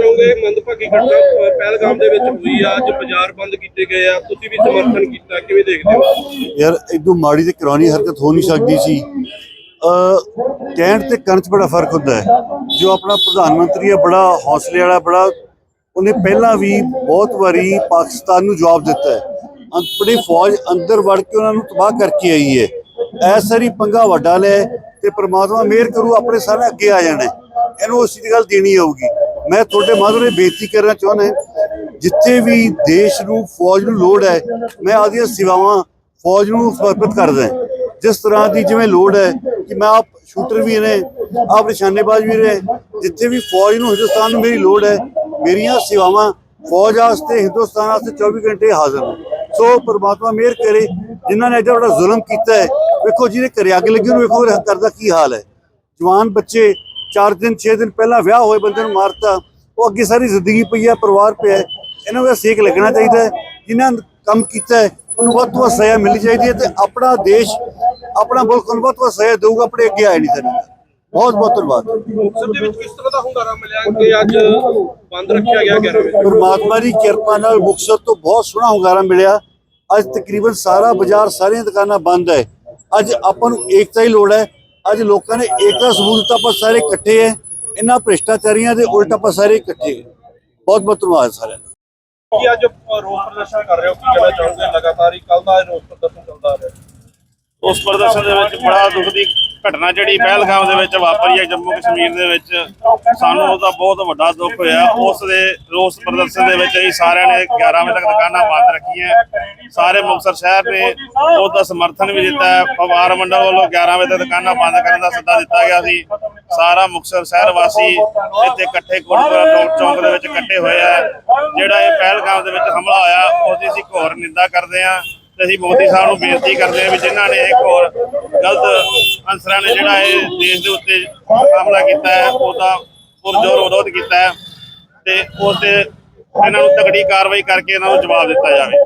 ਚਾਹੋਗੇ ਮੰਦਭਾਗੀ ਘਟਨਾ ਪਹਿਲਗਾਮ ਦੇ ਵਿੱਚ ਹੋਈ ਆ, ਅੱਜ ਬਾਜ਼ਾਰ ਬੰਦ ਕੀਤੇ ਗਏ ਆ। ਤੁਸੀਂ ਵੀ ਸਮਰਥਨ ਕੀਤਾ, ਕਿਵੇਂ ਦੇਖਦੇ ਹੋ? ਯਾਰ ਇਦੋਂ ਮਾੜੀ ਤੇ ਕਰਾਉਣੀ ਹਰਕਤ ਹੋ ਨਹੀਂ ਸਕਦੀ ਸੀ। ਕਹਿਣ ਤੇ ਕਰਨ 'ਚ ਬੜਾ ਫ਼ਰਕ ਹੁੰਦਾ ਹੈ। ਜੋ ਆਪਣਾ ਪ੍ਰਧਾਨ ਮੰਤਰੀ ਹੈ, ਬੜਾ ਹੌਸਲੇ ਵਾਲਾ, ਬੜਾ ਉਹਨੇ ਪਹਿਲਾਂ ਵੀ ਬਹੁਤ ਵਾਰੀ ਪਾਕਿਸਤਾਨ ਨੂੰ ਜਵਾਬ ਦਿੱਤਾ ਹੈ। ਆਪਣੀ ਫੌਜ ਅੰਦਰ ਵੜ ਕੇ ਉਹਨਾਂ ਨੂੰ ਤਬਾਹ ਕਰਕੇ ਆਈ ਹੈ। ਐਸਾ ਸਾਰੀ ਪੰਗਾ ਵੱਡਾ ਲੈ ਤੇ ਪ੍ਰਮਾਤਮਾ ਮਿਹਰ ਕਰੂ, ਆਪਣੇ ਸਾਰੇ ਅੱਗੇ ਆ ਜਾਣਾ ਇਹਨੂੰ ਉਸ ਦੀ ਗੱਲ ਦੇਣੀ ਆਊਗੀ। ਮੈਂ ਤੁਹਾਡੇ ਮਾਧਵ ਬੇਨਤੀ ਕਰਨਾ ਚਾਹੁੰਦਾ ਜਿੱਥੇ ਵੀ ਦੇਸ਼ ਨੂੰ ਫੌਜ ਨੂੰ ਲੋੜ ਹੈ, ਮੈਂ ਆਦੀਆਂ ਸੇਵਾਵਾਂ ਫੌਜ ਨੂੰ ਸਮਰਪਿਤ ਕਰਦਾ ਜਿਸ ਤਰ੍ਹਾਂ ਦੀ ਜਿਵੇਂ ਲੋੜ ਹੈ ਕਿ ਮੈਂ ਆਪ ਸ਼ੂਟਰ ਵੀ ਨੇ ਆਪ ਨਿਸ਼ਾਨੇਬਾਜ਼ ਵੀ ਨੇ ਜਿੱਥੇ ਵੀ ਫੌਜ ਨੂੰ ਹਿੰਦੁਸਤਾਨ ਨੂੰ ਮੇਰੀ ਲੋੜ ਹੈ, ਮੇਰੀਆਂ ਸੇਵਾਵਾਂ ਫੌਜ ਵਾਸਤੇ, ਹਿੰਦੁਸਤਾਨ ਵਾਸਤੇ 24 ਘੰਟੇ ਹਾਜ਼ਰ ਨੇ ਸੋ ਪ੍ਰਮਾਤਮਾ ਮਿਹਰ ਕਰੇ, ਜਿਨ੍ਹਾਂ ਨੇ ਐਡਾ ਵੱਡਾ ਜ਼ੁਲਮ ਕੀਤਾ ਹੈ, ਵੇਖੋ ਜਿਹਦੇ ਘਰੇ ਅੱਗ ਲੱਗੀ, ਉਹਨੂੰ ਵੇਖੋ ਉਹਦਾ ਕਰਦਾ ਕੀ ਹਾਲ ਹੈ। ਜਵਾਨ ਬੱਚੇ 4 ਦਿਨ 6 ਦਿਨ ਪਹਿਲਾਂ ਵਿਆਹ ਹੋਏ ਬੰਦੇ ਨੂੰ ਮਾਰਤਾ ਉਹ ਅੱਗੇ ਸਾਰੀ ਜ਼ਿੰਦਗੀ ਪਈ ਹੈ ਪਰਿਵਾਰ ਪਿਆ ਹੈ। ਇਹਨਾਂ ਦਾ ਸੇਕ ਲੱਗਣਾ ਚਾਹੀਦਾ ਹੈ ਜਿਨ੍ਹਾਂ ਕੰਮ ਕੀਤਾ ਉਹਨੂੰ ਵੱਧ ਤੋਂ ਵੱਧ ਸਜ਼ਾ ਮਿਲਣੀ ਚਾਹੀਦੀ ਹੈ ਤੇ ਆਪਣਾ ਦੇਸ਼ ਆਪਣਾ ਮੁਲਕ ਨੂੰ ਵੱਧ ਤੋਂ ਵੱਧ ਸਜ਼ਾ ਦੇਊਗਾ ਆਪਣੇ ਅੱਗੇ ਆਏ ਨਹੀਂ ਸਕਦਾ ਬਹੁਤ ਬਹੁਤ ਧੰਨਵਾਦ। ਮੁਕਤਸਰ ਦੇ ਵਿੱਚ ਕਿਸ ਤਰ੍ਹਾਂ ਦਾ ਹੁੰਗਾਰਾ ਮਿਲਿਆ ਕਿ ਅੱਜ ਬੰਦ ਰੱਖਿਆ ਗਿਆ 11 ਵਜੇ ਪਰਮਾਤਮਾ ਦੀ ਕਿਰਪਾ ਨਾਲ ਮੁਕਤਸਰ ਤੋਂ ਬਹੁਤ ਸੋਹਣਾ ਹੁੰਗਾਰਾ ਮਿਲਿਆ। ਅੱਜ ਤਕਰੀਬਨ ਸਾਰਾ ਬਾਜ਼ਾਰ ਸਾਰੀਆਂ ਦੁਕਾਨਾਂ ਬੰਦ ਹੈ। ਅੱਜ ਆਪਾਂ ਨੂੰ ਏਕਤਾ ਹੀ ਲੋੜ ਹੈ। ਅੱਜ ਲੋਕਾਂ ਨੇ ਏਕਤਾ ਸਬੂਤ ਦਿੱਤਾ ਆਪਾਂ ਸਾਰੇ ਇਕੱਠੇ ਹੈ ਇਹਨਾਂ ਭ੍ਰਿਸ਼ਟਾਚਾਰੀਆਂ ਦੇ ਉਲਟ ਆਪਾਂ ਸਾਰੇ ਇਕੱਠੇ ਹੈ ਬਹੁਤ ਬਹੁਤ ਧੰਨਵਾਦ ਸਾਰਿਆਂ ਦਾ। ਕੀ ਅੱਜ ਰੋਸ ਪ੍ਰਦਰਸ਼ਨ ਕਰ ਰਹੇ ਹੋ? ਕੀ ਕਹਿਣਾ ਚਾਹੋਗੇ? ਲਗਾਤਾਰ ਹੀ ਕੱਲ ਦਾ ਰੋਸ ਪ੍ਰਦਰਸ਼ਨ ਚੱਲਦਾ ਰਿਹਾ। ਉਸ ਪ੍ਰਦਰਸ਼ਨ ਦੇ ਵਿੱਚ ਬੜਾ ਦੁੱਖ ਦੀ ਘਟਨਾ ਜਿਹੜੀ ਪਹਿਲਗਾਮ ਦੇ ਵਿੱਚ ਵਾਪਰੀ ਹੈ ਜੰਮੂ ਕਸ਼ਮੀਰ ਦੇ ਵਿੱਚ, ਸਾਨੂੰ ਉਹਦਾ ਬਹੁਤ ਵੱਡਾ ਦੁੱਖ ਹੋਇਆ। ਉਸ ਦੇ ਰੋਸ ਪ੍ਰਦਰਸ਼ਨ ਦੇ ਵਿੱਚ ਅਸੀਂ ਸਾਰਿਆਂ ਨੇ 11 ਵਜੇ ਤੱਕ ਦੁਕਾਨਾਂ ਬੰਦ ਰੱਖੀਆਂ। ਸਾਰੇ ਮੁਕਤਸਰ ਸ਼ਹਿਰ ਨੇ ਉਹਦਾ ਸਮਰਥਨ ਵੀ ਦਿੱਤਾ ਹੈ। ਪਵਾਰ ਮੰਡਲ ਵੱਲੋਂ 11 ਵਜੇ ਤੱਕ ਦੁਕਾਨਾਂ ਬੰਦ ਕਰਨ ਦਾ ਸੱਦਾ ਦਿੱਤਾ ਗਿਆ ਸੀ। ਸਾਰਾ ਮੁਕਤਸਰ ਸ਼ਹਿਰ ਵਾਸੀ ਇੱਥੇ ਇਕੱਠੇ ਕੋਟਪੁਰਾ ਚੌਂਕ ਦੇ ਵਿੱਚ ਇਕੱਠੇ ਹੋਏ ਆ। ਜਿਹੜਾ ਇਹ ਪਹਿਲਗਾਮ ਦੇ ਵਿੱਚ ਹਮਲਾ ਹੋਇਆ, ਉਹਦੀ ਅਸੀਂ ਘੋਰ ਨਿੰਦਾ ਕਰਦੇ ਹਾਂ। ਅਸੀਂ ਮੋਦੀ ਸਾਹਿਬ ਨੂੰ ਬੇਨਤੀ ਕਰਦੇ ਹਾਂ ਵੀ ਜਿਨ੍ਹਾਂ ਨੇ ਇੱਕ ਹੋਰ ਗਲਤ ਅਨਸਰਾਂ ਨੇ ਜਿਹੜਾ ਇਹ ਦੇਸ਼ ਦੇ ਉੱਤੇ ਹਮਲਾ ਕੀਤਾ ਹੈ, ਉਹਦਾ ਪੁਰਜੋਰ ਵਿਰੋਧ ਕੀਤਾ ਹੈ ਤੇ ਉਸ ਤੇ ਇਹਨਾਂ ਨੂੰ ਤਗੜੀ ਕਾਰਵਾਈ ਕਰਕੇ ਇਹਨਾਂ ਨੂੰ ਜਵਾਬ ਦਿੱਤਾ ਜਾਵੇ।